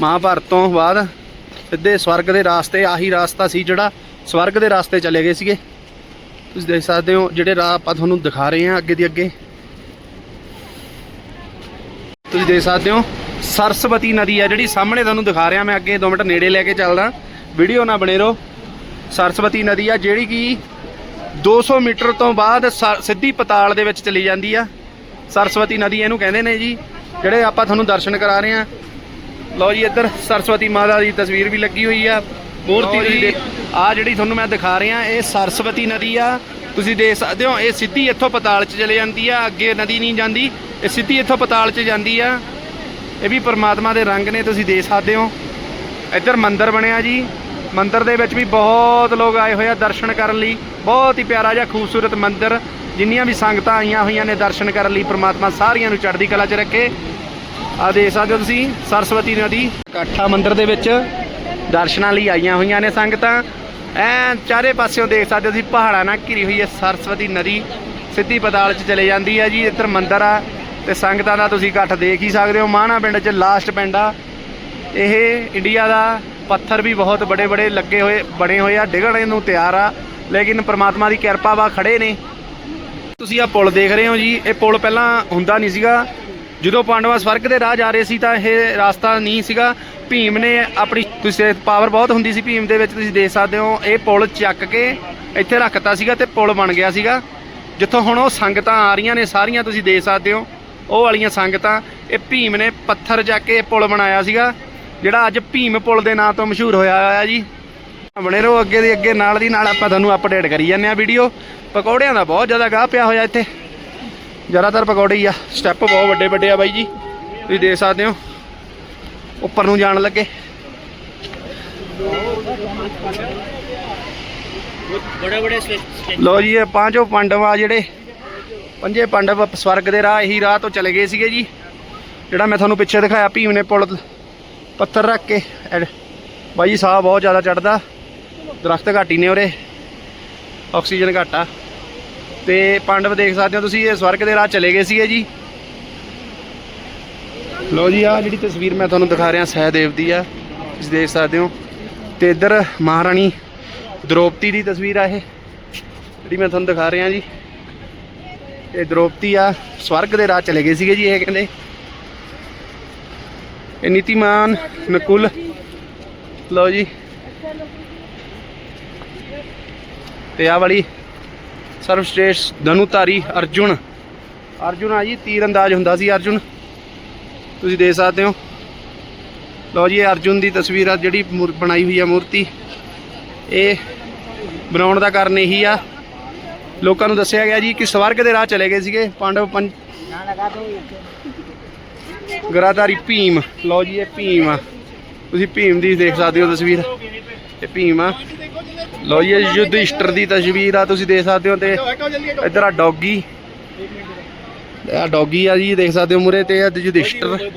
A: ਮਹਾਭਾਰਤ ਤੋਂ ਬਾਅਦ, ਸਿੱਧੇ ਸਵਰਗ ਦੇ ਰਾਸਤੇ, ਆਹੀ ਰਾਸਤਾ ਸੀ ਜਿਹੜਾ ਸਵਰਗ ਦੇ ਰਾਸਤੇ ਚਲੇ ਗਏ ਸੀਗੇ। ਤੁਸੀਂ ਦੇਖ ਸਕਦੇ ਹੋ ਜਿਹੜੇ ਰਾਹ ਆਪਾਂ ਤੁਹਾਨੂੰ ਦਿਖਾ ਰਹੇ ਹਾਂ ਅੱਗੇ ਦੀ ਅੱਗੇ। ਤੁਸੀਂ ਦੇਖ ਸਕਦੇ ਹੋ, ਸਰਸਵਤੀ ਨਦੀ ਆ ਜਿਹੜੀ ਸਾਹਮਣੇ ਤੁਹਾਨੂੰ ਦਿਖਾ ਰਿਹਾ ਮੈਂ ਅੱਗੇ 2 ਮਿੰਟ ਨੇੜੇ ਲੈ ਕੇ ਚੱਲਦਾ। ਵੀਡੀਓ ਨਾ ਬਣੇ ਰਹੋ ਸਰਸਵਤੀ ਨਦੀ ਆ ਜਿਹੜੀ ਕਿ 200 ਮੀਟਰ ਤੋਂ ਬਾਅਦ ਸਿੱਧੀ ਪਤਾਲ ਦੇ ਵਿੱਚ ਚਲੀ ਜਾਂਦੀ ਆ। ਸਰਸਵਤੀ ਨਦੀ ਇਹਨੂੰ ਕਹਿੰਦੇ ਨੇ ਜੀ। ਜਿਹੜੇ ਆਪਾਂ ਤੁਹਾਨੂੰ ਦਰਸ਼ਨ ਕਰਾ ਰਹੇ ਆ। ਲਓ ਜੀ ਇੱਧਰ ਸਰਸਵਤੀ ਮਾਤਾ ਦੀ ਤਸਵੀਰ ਵੀ ਲੱਗੀ ਹੋਈ ਆ। ਮੂਰਤੀ ਦੇਖ ਆ ਜਿਹੜੀ ਤੁਹਾਨੂੰ ਮੈਂ ਦਿਖਾ ਰਿਹਾ ਇਹ ਸਰਸਵਤੀ ਨਦੀ ਆ। ਤੁਸੀਂ ਦੇਖ ਸਕਦੇ ਹੋ ਇਹ ਸਿੱਧੀ ਇੱਥੋਂ ਪਤਾਲ 'ਚ ਚਲੇ ਜਾਂਦੀ ਆ। ਅੱਗੇ ਨਦੀ ਨਹੀਂ ਜਾਂਦੀ ਇਹ ਸਿੱਧੀ ਇੱਥੋਂ ਪਤਾਲ 'ਚ ਜਾਂਦੀ ਆ। ਇਹ ਵੀ ਪਰਮਾਤਮਾ ਦੇ ਰੰਗ ਨੇ ਤੁਸੀਂ ਦੇਖ ਸਕਦੇ ਹੋ। ਇੱਧਰ ਮੰਦਿਰ ਬਣਿਆ ਜੀ। ਮੰਦਿਰ ਦੇ ਵਿੱਚ ਵੀ ਬਹੁਤ ਲੋਕ ਆਏ ਹੋਏ ਆ ਦਰਸ਼ਨ ਕਰਨ ਲਈ। ਬਹੁਤ ਹੀ ਪਿਆਰਾ ਜਿਹਾ ਖੂਬਸੂਰਤ ਮੰਦਿਰ। ਜਿੰਨੀਆਂ ਵੀ ਸੰਗਤਾਂ ਆਈਆਂ ਹੋਈਆਂ ਨੇ ਦਰਸ਼ਨ ਕਰਨ ਲਈ, ਪਰਮਾਤਮਾ ਸਾਰੀਆਂ ਨੂੰ ਚੜ੍ਹਦੀ ਕਲਾ 'ਚ ਰੱਖੇ। ਆ ਦੇਖ ਸਕਦੇ ਹੋ ਤੁਸੀਂ, ਸਰਸਵਤੀ ਨਦੀ। ਕਾਠਾ ਮੰਦਿਰ ਦੇ ਵਿੱਚ ਦਰਸ਼ਨਾਂ ਲਈ ਆਈਆਂ ਹੋਈਆਂ ਨੇ ਸੰਗਤਾਂ। ਐ ਚਾਰੇ ਪਾਸਿਓਂ ਦੇਖ ਸਕਦੇ ਹੋ ਤੁਸੀਂ, ਪਹਾੜਾਂ ਨਾਲ ਘਿਰੀ ਹੋਈ ਹੈ ਸਰਸਵਤੀ ਨਦੀ। ਸਿੱਧੀ ਪਤਾਲ 'ਚ ਚਲੇ ਜਾਂਦੀ ਹੈ ਜੀ, ਇੱਧਰ ਮੰਦਿਰ ਆ। ਤੇ ਸੰਗਤਾਂ ਦਾ ਤੁਸੀਂ ਇਕੱਠ ਦੇਖ ਹੀ ਸਕਦੇ ਹੋ, ਮਾਣਾ ਪਿੰਡ 'ਚ ਲਾਸਟ ਪਿੰਡ ਆ। ਇਹ ਇੰਡੀਆ ਦਾ ਪੱਥਰ ਵੀ ਬਹੁਤ ਬੜੇ ਬੜੇ ਲੱਗੇ ਹੋਏ, ਬਣੇ ਹੋਏ ਆ, ਡਿੱਗਣ ਨੂੰ ਤਿਆਰ ਆ, ਲੇਕਿਨ ਪ੍ਰਮਾਤਮਾ ਦੀ ਕਿਰਪਾ ਵਾ ਖੜੇ ਨੇ। ਤੁਸੀਂ ਆ ਪੁਲ ਦੇਖ ਰਹੇ ਹੋ ਜੀ, ਇਹ ਪੁਲ ਪਹਿਲਾਂ ਹੁੰਦਾ ਨਹੀਂ ਸੀਗਾ। ਜਦੋਂ ਪਾਂਡਵਾ ਸਵਰਗ ਦੇ ਰਾਹ ਜਾ ਰਹੇ ਸੀ ਤਾਂ ਇਹ ਰਸਤਾ ਨਹੀਂ ਸੀਗਾ। ਭੀਮ ਨੇ ਆਪਣੀ ਤੁਸੀਂ ਪਾਵਰ ਬਹੁਤ ਹੁੰਦੀ ਸੀ ਭੀਮ ਦੇ ਵਿੱਚ, ਤੁਸੀਂ ਦੇਖ ਸਕਦੇ ਹੋ, ਇਹ ਪੁਲ ਚੱਕ ਕੇ ਇੱਥੇ ਰੱਖਤਾ ਸੀਗਾ ਤੇ ਪੁਲ ਬਣ ਗਿਆ ਸੀਗਾ। ਜਿੱਥੋਂ ਹੁਣ ਉਹ ਸੰਗਤਾਂ ਆ ਰਹੀਆਂ ਨੇ ਸਾਰੀਆਂ, ਤੁਸੀਂ ਦੇਖ ਸਕਦੇ ਹੋ, ਉਹ ਵਾਲੀਆਂ ਸੰਗਤਾਂ, ਇਹ ਭੀਮ ਨੇ ਪੱਥਰ ਚੱਕ ਕੇ ਇਹ ਪੁਲ ਬਣਾਇਆ ਸੀਗਾ। ਜਿਹੜਾ ਅੱਜ ਭੀਮ ਪੁਲ ਦੇ ਨਾਂ ਤੋਂ ਮਸ਼ਹੂਰ ਹੋਇਆ ਹੋਇਆ ਜੀ। ਬਣੇ ਰਹੋ ਅੱਗੇ ਦੀ ਅੱਗੇ ਨਾਲ ਦੀ ਨਾਲ ਆਪਾਂ ਤੁਹਾਨੂੰ ਅਪਡੇਟ ਕਰੀ ਜਾਂਦੇ ਆ ਵੀਡੀਓ ਪਕੌੜਿਆਂ ਦਾ ਬਹੁਤ ਜ਼ਿਆਦਾ ਗਾਹ ਪਿਆ ਹੋਇਆ ਇੱਥੇ। ਜ਼ਿਆਦਾਤਰ ਪਕੌੜੇ ਆ। ਸਟੈਪ ਬਹੁਤ ਵੱਡੇ ਵੱਡੇ ਆ ਬਾਈ ਜੀ। ਤੁਸੀਂ ਦੇਖ ਸਕਦੇ ਹੋ। ਉੱਪਰ ਨੂੰ ਜਾਣ ਲੱਗੇ।
D: ਬੜੇ
A: ਲੋ ਜੀ ਇਹ ਪਾਂਚੋ ਪਾਂਡਵ ਆ ਜਿਹੜੇ ਪੰਜੇ ਪਾਂਡਵ ਸਵਰਗ ਦੇ ਰਾਹ ਇਹੀ ਰਾਹ ਤੋਂ ਚਲੇ ਗਏ ਸੀਗੇ ਜੀ। ਜਿਹੜਾ ਮੈਂ ਤੁਹਾਨੂੰ ਪਿੱਛੇ ਦਿਖਾਇਆ ਭੀਮ ਨੇ ਪੁਲ ਪੱਥਰ ਰੱਖ ਕੇ, ਐਡ- ਬਾਈ ਜੀ, ਸਾਹ ਬਹੁਤ ਜ਼ਿਆਦਾ ਚੜਦਾ ਦਰਖਤ ਘਾਟੀ ਨੇ ਉਰੇ। ਆਕਸੀਜਨ ਘੱਟ ਆ। ਤੇ ਪਾਂਡਵ ਦੇਖ ਸਕਦੇ ਹੋ ਤੁਸੀਂ, ਇਹ ਸਵਰਗ ਦੇ ਰਾਹ ਚਲੇ ਗਏ ਸੀਗੇ ਜੀ। ਲੋ ਜੀ ਆ ਜਿਹੜੀ ਤਸਵੀਰ ਮੈਂ ਤੁਹਾਨੂੰ ਦਿਖਾ ਰਿਹਾ, ਸਹਿਦੇਵ ਦੀ ਆ। ਤੁਸੀਂ ਦੇਖ ਸਕਦੇ ਹੋ। ਤੇ ਇੱਧਰ ਮਹਾਰਾਣੀ ਦ੍ਰੋਪਦੀ ਦੀ ਤਸਵੀਰ ਆ ਇਹ। ਜਿਹੜੀ ਮੈਂ ਤੁਹਾਨੂੰ ਦਿਖਾ ਰਿਹਾ ਜੀ। ਇਹ ਦ੍ਰੋਪਦੀ ਆ, ਸਵਰਗ ਦੇ ਰਾਹ ਚਲੇ ਗਏ ਸੀਗੇ ਜੀ, ਇਹ ਕਹਿੰਦੇ। ਇਹ ਨੀਤੀਮਾਨ ਨਕੁਲ। ਲਓ ਜੀ। ਤੇ ਆ ਵਾਲੀ ਸਰਵਸ਼੍ਰੇਸ਼ਟ ਧਨੁਧਾਰੀ ਅਰਜੁਨ। ਅਰਜੁਨ ਆ ਜੀ, ਤੀਰ ਅੰਦਾਜ਼ ਹੁੰਦਾ ਸੀ ਅਰਜੁਨ। ਤੁਸੀਂ ਦੇਖ ਸਕਦੇ ਹੋ। ਲਓ ਜੀ ਅਰਜੁਨ ਦੀ ਤਸਵੀਰ ਆ, ਜਿਹੜੀ ਮੂਰ- ਬਣਾਈ ਹੋਈ ਆ ਮੂਰਤੀ। ਇਹ ਬਣਾਉਣ ਦਾ ਕਾਰਨ ਇਹੀ ਆ। ਲੋਕਾਂ ਨੂੰ ਦੱਸਿਆ ਗਿਆ ਜੀ ਕਿ ਸਵਰਗ ਦੇ ਰਾਹ ਚਲੇ ਗਏ ਸੀਗੇ। ਪਾਂਡਵ ਨਾ ਭੀਮ। ਲਓ ਜੀ, ਇਹ ਭੀਮ ਆ। ਤੁਸੀਂ ਭੀਮ ਦੀ ਦੇਖ ਸਕਦੇ ਹੋ ਤਸਵੀਰ। ਇਹ ਭੀਮ ਆ। ਲਓ ਜੀ, ਇਹ ਯੁਧਿਸ਼ਟਰ ਦੀ ਤਸਵੀਰ ਆ, ਤੁਸੀਂ ਦੇਖ ਸਕਦੇ ਹੋ ਤੇ ਇੱਧਰ ਆ ਡੌਗੀ। ਆ ਡੌਗੀ ਆ ਜੀ, ਦੇਖ ਸਕਦੇ ਹੋ ਮੁਰੇ ਤੇ ਆ ਯੁਧਿਸ਼ਟਰ।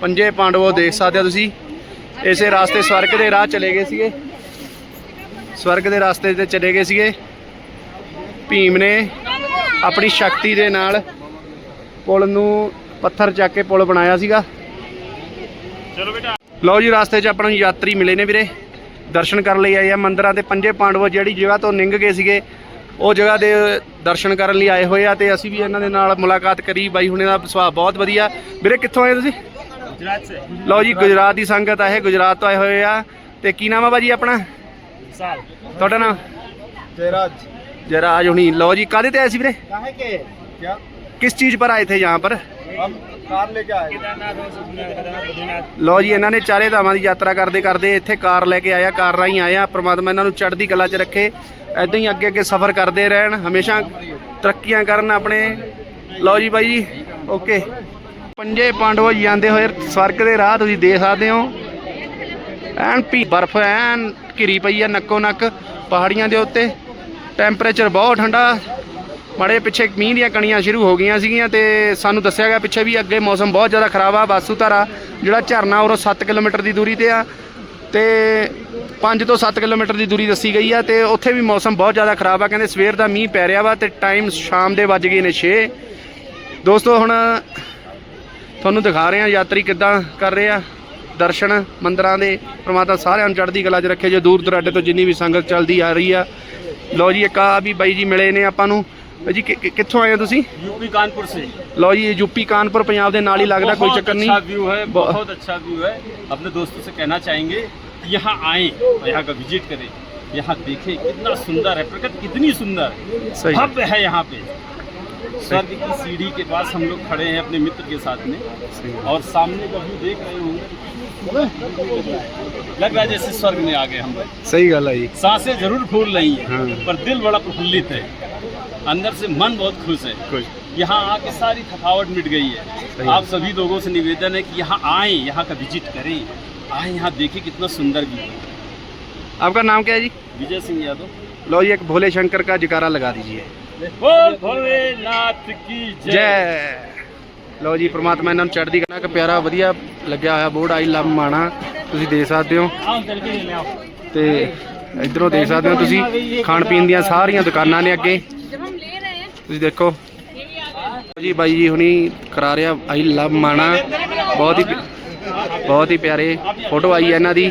A: ਪੰਜੇ ਪਾਂਡਵੋ ਦੇਖ ਸਕਦੇ ਹੋ ਤੁਸੀਂ। ਇਸੇ ਰਾਸਤੇ ਸਵਰਗ ਦੇ ਰਾਹ ਚਲੇ ਗਏ ਸੀਗੇ। ਸਵਰਗ ਦੇ ਰਾਸਤੇ ਤੇ ਚਲੇ ਗਏ ਸੀਗੇ। ਭੀਮ ਨੇ ਆਪਣੀ ਸ਼ਕਤੀ ਦੇ ਨਾਲ ਪੁਲ ਨੂੰ ਪੱਥਰ ਚੱਕ ਕੇ ਪੁਲ ਬਣਾਇਆ ਸੀਗਾ। ਚਲੋ ਬੇਟਾ ਲਓ ਜੀ ਰਸਤੇ 'ਚ ਆਪਾਂ ਯਾਤਰੀ ਮਿਲੇ ਨੇ ਵੀਰੇ। ਦਰਸ਼ਨ ਕਰਨ ਲਈ ਆਏ ਆ ਮੰਦਰਾਂ ਦੇ ਪੰਜੇ ਪਾਂਡਵ ਜਿਹੜੀ ਜਗ੍ਹਾ ਤੋਂ ਨਿੰਗ ਗਏ ਸੀਗੇ ਉਹ ਜਗ੍ਹਾ ਦੇ ਦਰਸ਼ਨ ਕਰਨ ਲਈ ਆਏ ਹੋਏ ਆ ਤੇ ਅਸੀਂ ਵੀ ਇਹਨਾਂ ਦੇ ਨਾਲ ਮੁਲਾਕਾਤ ਕਰੀ। ਬਾਈ ਹੁਣੇ ਦਾ ਸੁਭਾਅ ਬਹੁਤ ਵਧੀਆ। ਵੀਰੇ ਕਿੱਥੋਂ ਆਏ ਤੁਸੀਂ?
B: ਗੁਜਰਾਤ ਸੇ
A: ਲਓ ਜੀ ਗੁਜਰਾਤ ਦੀ ਸੰਗਤ ਆਏ ਗੁਜਰਾਤ ਤੋਂ ਆਏ ਹੋਏ ਆ। ਤੇ ਕੀ ਨਾਮ ਆ ਬਾਜੀ ਆਪਣਾ?
B: ਸਾਲ।
A: ਤੁਹਾਡਾ ਨਾਮ?
B: ਜੈਰਾਜ।
A: ਜੈਰਾਜ ਹੁਣੀ। ਲਓ ਜੀ ਕਾਦੇ ਤੇ ਆਏ ਸੀ ਵੀਰੇ?
B: ਕਾਹੇ ਕੇ? ਕਿਆ?
A: किस चीज पर आए थे यहाँ पर
B: हम कार लेके आए केदारनाथ
A: ਲਓ ਜੀ ਇਹਨਾਂ ਨੇ ਚਾਰੇ ਧਾਮਾਂ ਦੀ ਯਾਤਰਾ ਕਰਦੇ ਕਰਦੇ ਇੱਥੇ ਕਾਰ ਲੈ ਕੇ ਆਇਆ ਕਾਰ ਰਾਹੀਂ ਆਇਆ ਪ੍ਰਮਾਤਮਾ ਇਹਨਾਂ ਨੂੰ ਚੜ੍ਹਦੀ ਕਲਾ 'ਚ ਰੱਖੇ ਐਦਾਂ ਹੀ ਅੱਗੇ ਅੱਗੇ ਸਫ਼ਰ ਕਰਦੇ ਰਹਿਣ ਹਮੇਸ਼ਾ ਤਰੱਕੀਆਂ ਕਰਨ ਆਪਣੇ ਲਓ ਜੀ ਬਾਈ ਜੀ ਓਕੇ ਪੰਜੇ ਪਾਂਡਵ ਜਾਂਦੇ ਹੋਏ ਸਵਰਗ ਦੇ ਰਾਹ ਤੁਸੀਂ ਦੇਖ ਸਕਦੇ ਹੋ ਐਨ ਪੀ ਬਰਫ਼ ਐਨ ਘਿਰੀ ਪਈ ਆ ਨੱਕੋ ਨੱਕ ਪਹਾੜੀਆਂ ਦੇ ਉੱਤੇ ਟੈਂਪਰੇਚਰ ਬਹੁਤ ਠੰਡਾ ਮਾੜੇ ਪਿੱਛੇ ਮੀਂਹ ਦੀਆਂ ਕਣੀਆਂ ਸ਼ੁਰੂ ਹੋ ਗਈਆਂ ਸੀਗੀਆਂ ਤੇ ਸਾਨੂੰ ਦੱਸਿਆ ਗਿਆ ਪਿੱਛੇ ਵੀ ਅੱਗੇ ਮੌਸਮ ਬਹੁਤ ਜ਼ਿਆਦਾ ਖਰਾਬ ਆ ਬਾਸੂਧਾਰਾ ਜਿਹੜਾ ਝਰਨਾ ਉਹ 7 ਕਿਲੋਮੀਟਰ ਦੀ ਦੂਰੀ ਤੇ ਆ ਤੇ 5 ਤੋਂ 7 ਕਿਲੋਮੀਟਰ ਦੀ ਦੂਰੀ ਦੱਸੀ ਗਈ ਆ ਤੇ ਉੱਥੇ ਵੀ ਮੌਸਮ ਬਹੁਤ ਜ਼ਿਆਦਾ ਖਰਾਬ ਆ, ਕਹਿੰਦੇ ਸਵੇਰ ਦਾ ਮੀਂਹ ਪੈ ਰਿਹਾ ਵਾ ਤੇ ਟਾਈਮ ਸ਼ਾਮ ਦੇ ਵੱਜ ਗਏ ਨੇ 6 ਦੋਸਤੋ, ਹੁਣ ਤੁਹਾਨੂੰ ਦਿਖਾ ਰਹੇ ਹਾਂ ਯਾਤਰੀ ਕਿੱਦਾਂ ਕਰ ਰਹੇ ਆ, ਦਰਸ਼ਨ ਮੰਦਰਾਂ ਦੇ ਪ੍ਰਮਾਤਮਾ ਸਾਰਿਆਂ ਨੂੰ ਚੜ੍ਹਦੀ ਕਲਾ 'ਚ ਰੱਖੇ ਜੇ, ਦੂਰ ਦੁਰਾਡੇ ਤੋਂ ਜਿੰਨੀ ਵੀ ਸੰਗਤ ਚੱਲਦੀ ਆ ਰਹੀ ਆ। ਲਓ ਜੀ, ਇੱਕ ਆ ਵੀ ਬਾਈ ਜੀ ਮਿਲੇ ਨੇ ਆਪਾਂ ਨੂੰ। ਬਾਈ ਜੀ ਕਿ- ਕਿ- ਕਿੱਥੋਂ ਆਏ ਹੋ ਤੁਸੀਂ
E: यूपी कानपुर से
A: ਲਓ ਜੀ ਯੂਪੀ ਕਾਨਪੁਰ ਪੰਜਾਬ ਦੇ ਨਾਲ ਹੀ ਲੱਗਦਾ ਕੋਈ ਚੱਕਰ
E: अच्छा
A: ਨਹੀਂ
E: व्यू है
A: ब-
E: बहुत अच्छा व्यू है अपने दोस्तों से कहना चाहेंगे कि यहाँ आए और यहाँ का विजिट करें यहाँ देखें कितना सुंदर है प्रकृति कितनी सुंदर
A: सही।
E: भव्य है यहाँ पे स्वर्ग की सीढ़ी के पास हम लोग खड़े हैं अपने मित्र के साथ में और सामने का व्यू देख रहे होंगे लग रहा है जैसे स्वर्ग में आ गए हम लोग
A: ਸਹੀ ਗੱਲ ਹੈ ਜੀ
E: सांसें जरूर फूल रही हैं
A: हाँ।
E: पर दिल बड़ा प्रफुल्लित है अंदर से मन बहुत खुश है
A: कुछ
E: यहाँ आके सारी थकावट मिट गई है
A: सही।
E: आप सभी लोगों से निवेदन है कि यहाँ आए यहाँ का विजिट करें आए यहाँ देखें कितना सुंदर व्यू है
A: आपका नाम क्या है जी
E: विजय सिंह यादव
A: लो जी एक भोले शंकर का जयकारा लगा दीजिए
E: बोल भोलेनाथ की जय
A: ਜੈ ਲਓ ਜੀ ਪ੍ਰਮਾਤਮਾ ਇਹਨਾਂ ਨੂੰ ਚੜ੍ਹਦੀ ਕਲਾ ਕਿ ਪਿਆਰਾ ਵਧੀਆ ਲੱਗਿਆ ਹੋਇਆ ਬੋਰਡ ਆਈ ਲਵ ਮਾਣਾ ਤੁਸੀਂ ਦੇਖ ਸਕਦੇ ਹੋ
E: आओ चल के ले आओ
A: ਤੇ ਇਧਰੋਂ ਦੇਖ ਸਕਦੇ ਹੋ ਤੁਸੀਂ ਖਾਣ ਪੀਣ ਦੀਆਂ ਸਾਰੀਆਂ ਦੁਕਾਨਾਂ ਨੇ ਅੱਗੇ
D: जब हम ले रहे हैं
A: ਤੁਸੀਂ ਦੇਖੋ। ਜੀ ਬਾਈ ਜੀ ਹੁਣੀ ਕਰਾ ਰਿਹਾ ਆਈ ਲਵ ਮਾਣਾ। ਬਹੁਤ ਹੀ ਬਹੁਤ ਹੀ ਪਿਆਰੇ ਫੋਟੋ ਆਈ ਹੈ ਇਹਨਾਂ ਦੀ।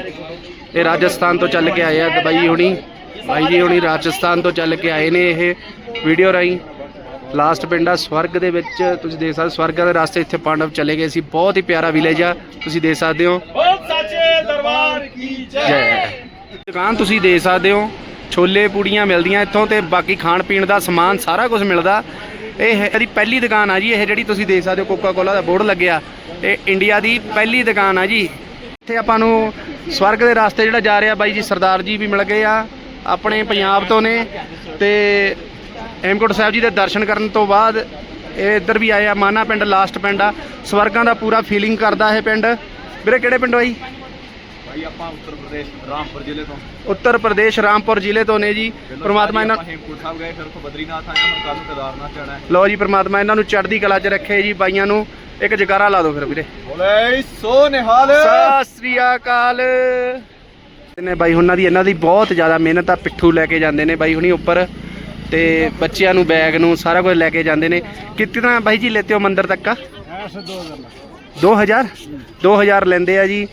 A: ਇਹ ਰਾਜਸਥਾਨ ਤੋਂ ਚੱਲ ਕੇ ਆਏ ਆ ਬਾਈ ਹੁਣੀ ਬਾਈ ਜੀ ਹੁਣੀ ਰਾਜਸਥਾਨ ਤੋਂ ਚੱਲ ਕੇ ਆਏ ਨੇ ਇਹ ਵੀਡੀਓ ਰਾਈ ਲਾਸਟ ਪਿੰਡ ਆ ਸਵਰਗ ਦੇ ਵਿੱਚ ਤੁਸੀਂ ਦੇਖ ਸਕਦੇ ਸਵਰਗ ਦੇ ਰਸਤੇ ਇੱਥੇ ਪਾਂਡਵ ਚਲੇ ਗਏ ਸੀ। ਬਹੁਤ ਹੀ ਪਿਆਰਾ ਵਿਲੇਜ ਆ ਤੁਸੀਂ ਦੇਖ ਸਕਦੇ ਹੋ। ਜੈ। ਦੁਕਾਨ ਤੁਸੀਂ ਦੇਖ ਸਕਦੇ ਹੋ। ਛੋਲੇ ਪੂੜੀਆਂ ਮਿਲਦੀਆਂ ਇੱਥੋਂ ਤੇ ਬਾਕੀ ਖਾਣ ਪੀਣ ਦਾ ਸਮਾਨ ਸਾਰਾ ਕੁਝ ਮਿਲਦਾ। ਇਹ ਇਹਦੀ ਪਹਿਲੀ ਦੁਕਾਨ ਆ ਜੀ, ਇਹ ਜਿਹੜੀ ਤੁਸੀਂ ਦੇਖ ਸਕਦੇ ਹੋ ਕੋਕਾ ਕੋਲਾ ਦਾ ਬੋਰਡ ਲੱਗਿਆ। ਇਹ ਇੰਡੀਆ ਦੀ ਪਹਿਲੀ ਦੁਕਾਨ ਆ ਜੀ। ਇੱਥੇ ਆਪਾਂ ਨੂੰ ਸਵਰਗ ਦੇ ਰਸਤੇ ਜਿਹੜਾ ਜਾ ਰਿਹਾ ਬਾਈ ਜੀ, ਸਰਦਾਰ ਜੀ ਵੀ ਮਿਲ ਗਏ ਆ, ਆਪਣੇ ਪੰਜਾਬ ਤੋਂ ਨੇ। ਤੇ ਹੇਮਕੋਟ ਸਾਹਿਬ ਜੀ ਦੇ ਦਰਸ਼ਨ ਕਰਨ ਤੋਂ ਬਾਅਦ ਇਹ ਇੱਧਰ ਵੀ ਆਏ ਆ, ਮਾਨਾ ਪਿੰਡ, ਲਾਸਟ ਪਿੰਡ ਆ। ਸਵਰਗਾਂ ਦਾ ਪੂਰਾ ਫੀਲਿੰਗ ਕਰਦਾ ਇਹ ਪਿੰਡ। ਵੀਰੇ, ਕਿਹੜੇ ਪਿੰਡੋਂ ਆਈ
B: ਭਾਈ ਆਪਾਂ ਉੱਤਰ ਪ੍ਰਦੇਸ਼ ਰਾਮਪੁਰ ਜ਼ਿਲ੍ਹੇ ਤੋਂ।
A: ਉੱਤਰ ਪ੍ਰਦੇਸ਼ ਰਾਮਪੁਰ ਜ਼ਿਲ੍ਹੇ ਤੋਂ ਨੇ ਜੀ। ਪ੍ਰਮਾਤਮਾ ਇਹਨਾਂ
B: ਹੇਮਕੁੰਟ ਸਾਹਿਬ ਗਏ ਫਿਰ ਉੱਥੋਂ ਬਦਰੀਨਾਥ ਆਏ ਹੁਣ ਕੱਲ ਨੂੰ ਕੇਦਾਰਨਾਥ ਜਾਣਾ ਹੈ।
A: ਲਓ ਜੀ ਪ੍ਰਮਾਤਮਾ ਇਹਨਾਂ ਨੂੰ ਚੜ੍ਹਦੀ ਕਲਾ 'ਚ ਰੱਖੇ ਜੀ ਬਾਈਆਂ ਨੂੰ ਇੱਕ ਜਕਾਰਾ ਲਾ ਦਿਓ ਫਿਰ ਵੀਰੇ।
B: ਬੋਲੇ ਸੋ ਨਿਹਾਲ।
A: ਸਤਿ ਸ੍ਰੀ ਅਕਾਲ। ਨੇ ਬਾਈ ਹੁਣਾਂ ਦੀ ਇਹਨਾਂ ਦੀ ਬਹੁਤ ਜ਼ਿਆਦਾ ਮਿਹਨਤ ਆ ਪਿੱਠੂ ਲੈ ਕੇ ਜਾਂਦੇ ਨੇ ਬਾਈ ਹੁਣੀ ਉੱਪਰ। ਤੇ ਬੱਚਿਆਂ ਨੂੰ ਬੈਗ ਨੂੰ ਸਾਰਾ ਕੁਝ ਲੈ ਕੇ ਜਾਂਦੇ ਨੇ। ਕਿਤਨਾ ਬਾਈ ਜੀ ਲੈਤੇ ਹੋ ਮੰਦਿਰ ਤੱਕ ਕਾ 2000 2000 ਲੈਂਦੇ ਆ ਜੀ।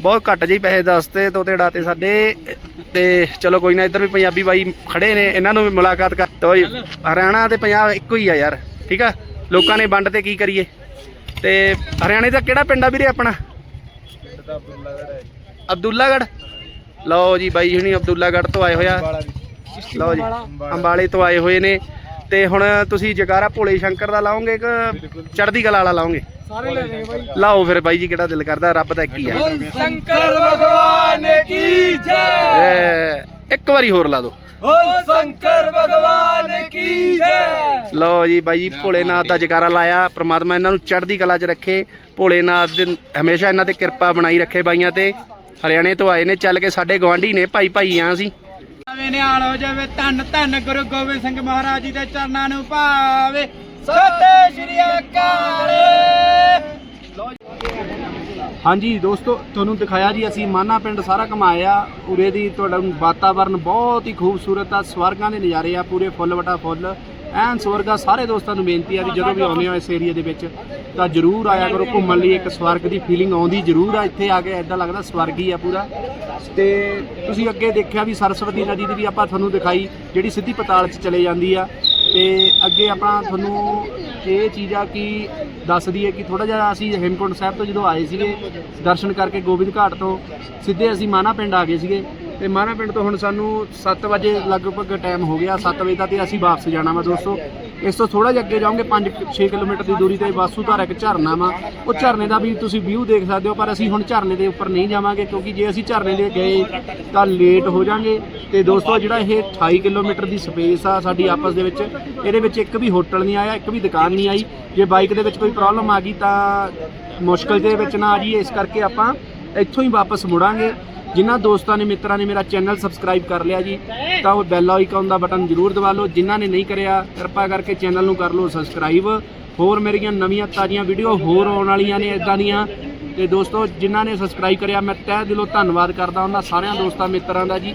A: ਬਹੁਤ ਘੱਟ ਜੀ ਪੈਸੇ ਦੱਸਤੇ ਤੋਤੇ ਡਾਤੇ ਸਾਡੇ। ਤੇ ਚਲੋ ਕੋਈ ਨਾ ਇੱਧਰ ਵੀ ਪੰਜਾਬੀ ਬਾਈ ਖੜੇ ਨੇ ਇਹਨਾਂ ਨੂੰ ਵੀ ਮੁਲਾਕਾਤ ਕਰ ਤੋ ਹਰਿਆਣਾ ਤੇ ਪੰਜਾਬ ਇੱਕੋ ਹੀ ਆ ਯਾਰ ਠੀਕ ਆ? ਲੋਕਾਂ ਨੇ ਵੰਡ ਤੇ ਕੀ ਕਰੀਏ? ਤੇ ਹਰਿਆਣੇ ਦਾ ਕਿਹੜਾ ਪਿੰਡ ਆ ਵੀਰੇ ਆਪਣਾ? ਅਬਦੁੱਲਾਗੜ ਲਓ ਜੀ ਬਾਈ ਹੁਣੀ ਅਬਦੁੱਲਾਗੜ ਤੋਂ ਆਏ ਹੋਇਆ ਲਓ ਜੀ ਅੰਬਾਲੇ ਤੋਂ ਆਏ ਹੋਏ ਨੇ। ਤੇ ਹੁਣ ਤੁਸੀਂ ਜਗਾਰਾ ਭੋਲੇ ਸ਼ੰਕਰ ਦਾ ਲਾਓਗੇ ਕਿ ਚੜ੍ਹਦੀ ਕਲਾ ਵਾਲਾ ਲਾਓਗੇ? ਸਾਰੇ ਲੈ ਬਾਈ। ਲਾਓ ਫਿਰ ਬਾਈ ਜੀ ਕਿਹੜਾ ਦਿਲ ਕਰਦਾ ਰੱਬ ਦਾ ਇੱਕ ਹੀ ਆ।
B: ਸ਼ੰਕਰ ਭਗਵਾਨ ਕੀ ਜੈ।
A: ਇੱਕ ਵਾਰੀ ਹੋਰ ਲਾ ਦਿਓ।
B: ਬੋਲ ਸ਼ੰਕਰ ਭਗਵਾਨ ਕੀ ਜੈ।
A: ਲਓ ਜੀ ਬਾਈ ਜੀ ਭੋਲੇਨਾਥ ਦਾ ਜਕਾਰਾ ਲਾਇਆ। ਪ੍ਰਮਾਤਮਾ ਇਹਨਾਂ ਨੂੰ ਚੜ੍ਹਦੀ ਕਲਾ 'ਚ ਰੱਖੇ। ਭੋਲੇਨਾਥ ਦੇ ਹਮੇਸ਼ਾ ਇਹਨਾਂ ਤੇ ਕਿਰਪਾ ਬਣਾਈ ਰੱਖੇ ਬਾਈਆਂ ਤੇ। ਹਰਿਆਣੇ ਤੋਂ ਆਏ ਨੇ ਚੱਲ ਕੇ ਸਾਡੇ ਗਵਾਂਢੀ ਨੇ ਭਾਈ ਭਾਈ ਆ ਅਸੀਂ।
C: ਭਾਵੇਂ ਨਿਹਾਲ ਹੋ ਜਾਵੇ ਧੰਨ ਧੰਨ ਗੁਰੂ ਗੋਬਿੰਦ ਸਿੰਘ ਮਹਾਰਾਜ ਜੀ ਦੇ ਚਰਨਾਂ ਨੂੰ ਭਾਵੇ। ਸਤਿ ਸ਼੍ਰੀ ਅਕਾਲ।
A: ਹਾਂਜੀ ਦੋਸਤੋ, ਤੁਹਾਨੂੰ ਦਿਖਾਇਆ ਜੀ ਅਸੀਂ ਮਾਨਾ ਪਿੰਡ ਸਾਰਾ ਘਮਾਇਆ। ਉਰੇ ਦੀ ਤੁਹਾਡਾ ਵਾਤਾਵਰਨ ਬਹੁਤ ਹੀ ਖੂਬਸੂਰਤ ਆ, ਸਵਰਗਾਂ ਦੇ ਨਜ਼ਾਰੇ ਆ, ਪੂਰੇ ਫੁੱਲ ਵਟਾ ਫੁੱਲ। ਐਨ ਸਵਰਗਾ ਸਾਰੇ ਦੋਸਤਾਂ ਨੂੰ ਬੇਨਤੀ ਆ ਵੀ ਜਦੋਂ ਵੀ ਆਉਂਦੇ ਹੋ ਇਸ ਏਰੀਆ ਦੇ ਵਿੱਚ, ਤਾਂ ਜਰੂਰ ਆਇਆ ਕਰੋ, ਘੁੰਮਣ ਲਈ ਇੱਕ ਸਵਰਗ ਦੀ ਫੀਲਿੰਗ ਆਉਂਦੀ ਜਰੂਰ ਆ। ਇੱਥੇ ਆ ਕੇ ਐਦਾਂ ਲੱਗਦਾ ਸਵਰਗ ਹੀ ਆ ਪੂਰਾ। ਤੇ ਤੁਸੀਂ ਅੱਗੇ ਦੇਖਿਆ ਵੀ ਸਰਸਵਤੀ ਨਦੀ ਦੀ ਵੀ ਆਪਾਂ ਤੁਹਾਨੂੰ ਦਿਖਾਈ, ਜਿਹੜੀ ਸਿੱਧੀ ਪਤਾਲ 'ਚ ਚਲੇ ਜਾਂਦੀ ਆ। ਤੇ ਅੱਗੇ ਆਪਾਂ ਤੁਹਾਨੂੰ ਇਹ ਚੀਜ਼ ਆ ਕਿ ਦੱਸਦੀ ਹੈ ਕਿ ਥੋੜਾ ਜਿਹਾ ਅਸੀਂ ਹੇਮਕੁੰਟ ਸਾਹਿਬ ਤੋਂ ਜਦੋਂ ਆਏ ਸੀਗੇ, ਦਰਸ਼ਨ ਕਰਕੇ ਗੋਬਿੰਦ ਘਾਟ ਤੋਂ ਸਿੱਧੇ ਅਸੀਂ ਮਾਨਾ ਪਿੰਡ ਆ ਗਏ ਸੀਗੇ। ਤੇ ਮਾਨਾ ਪਿੰਡ ਤੋਂ ਹੁਣ ਸਾਨੂੰ 7 ਵਜੇ ਲਗਭਗ ਟਾਈਮ ਹੋ ਗਿਆ 7 ਵਜੇ ਤੱਕ ਤੇ ਅਸੀਂ ਵਾਪਸ ਜਾਣਾ ਵਾ ਦੋਸਤੋ। ਇਸ ਤੋਂ ਥੋੜਾ ਜਿਹਾ ਅੱਗੇ ਜਾਓਗੇ 5-6 ਕਿਲੋਮੀਟਰ ਦੀ ਦੂਰੀ ਤੇ ਬਾਸੂਧਾਰਾ ਇੱਕ ਝਰਨਾ ਵਾ। ਉਹ ਝਰਨੇ ਦਾ ਵੀ ਤੁਸੀਂ ਵਿਊ ਦੇਖ ਸਕਦੇ ਹੋ, ਪਰ ਅਸੀਂ ਹੁਣ ਝਰਨੇ ਦੇ ਉੱਪਰ ਨਹੀਂ ਜਾਵਾਂਗੇ, ਕਿਉਂਕਿ ਜੇ ਅਸੀਂ ਝਰਨੇ ਦੇ ਗਏ ਤਾਂ ਲੇਟ ਹੋ ਜਾਾਂਗੇ ਤੇ ਦੋਸਤੋ, ਜਿਹੜਾ ਇਹ 28 ਕਿਲੋਮੀਟਰ ਦੀ ਸਪੇਸ ਆ ਸਾਡੀ ਆਪਸ ਦੇ ਵਿੱਚ, ਇਹਦੇ ਵਿੱਚ ਇੱਕ ਵੀ ਹੋਟਲ ਨਹੀਂ ਆਇਆ, ਇੱਕ ਵੀ ਦੁਕਾਨ ਨਹੀਂ ਆਈ। ਜੇ ਬਾਈਕ ਦੇ ਵਿੱਚ ਕੋਈ ਪ੍ਰੋਬਲਮ ਆ ਗਈ ਤਾਂ ਮੁਸ਼ਕਲ ਦੇ ਵਿੱਚ ਨਾ ਆ ਜੀ ਇਸ ਕਰਕੇ ਆਪਾਂ ਇੱਥੋਂ ਹੀ ਵਾਪਸ ਮੁੜਾਂਗੇ। ਜਿਨ੍ਹਾਂ ਦੋਸਤਾਂ ਨੇ ਮਿੱਤਰਾਂ ਨੇ ਮੇਰਾ ਚੈਨਲ ਸਬਸਕ੍ਰਾਈਬ ਕਰ ਲਿਆ ਜੀ, ਤਾਂ ਉਹ ਬੈਲ ਆਈਕਨ ਦਾ ਬਟਨ ਜ਼ਰੂਰ ਦਬਾ ਲਓ। ਜਿਨ੍ਹਾਂ ਨੇ ਨਹੀਂ ਕਰਿਆ, ਕਿਰਪਾ ਕਰਕੇ ਚੈਨਲ ਨੂੰ ਕਰ ਲਓ ਸਬਸਕ੍ਰਾਈਬ। ਹੋਰ ਮੇਰੀਆਂ ਨਵੀਆਂ ਤਾਜ਼ੀਆਂ ਵੀਡੀਓ ਹੋਰ ਆਉਣ ਵਾਲੀਆਂ ਨੇ ਇਦਾਂ ਦੀਆਂ। ਤੇ ਦੋਸਤੋ, ਜਿਨ੍ਹਾਂ ਨੇ ਸਬਸਕ੍ਰਾਈਬ ਕਰਿਆ, ਮੈਂ ਤਹਿ ਦਿਲੋਂ ਧੰਨਵਾਦ ਕਰਦਾ ਉਹਨਾਂ ਸਾਰਿਆਂ ਦੋਸਤਾਂ ਮਿੱਤਰਾਂ ਦਾ ਜੀ।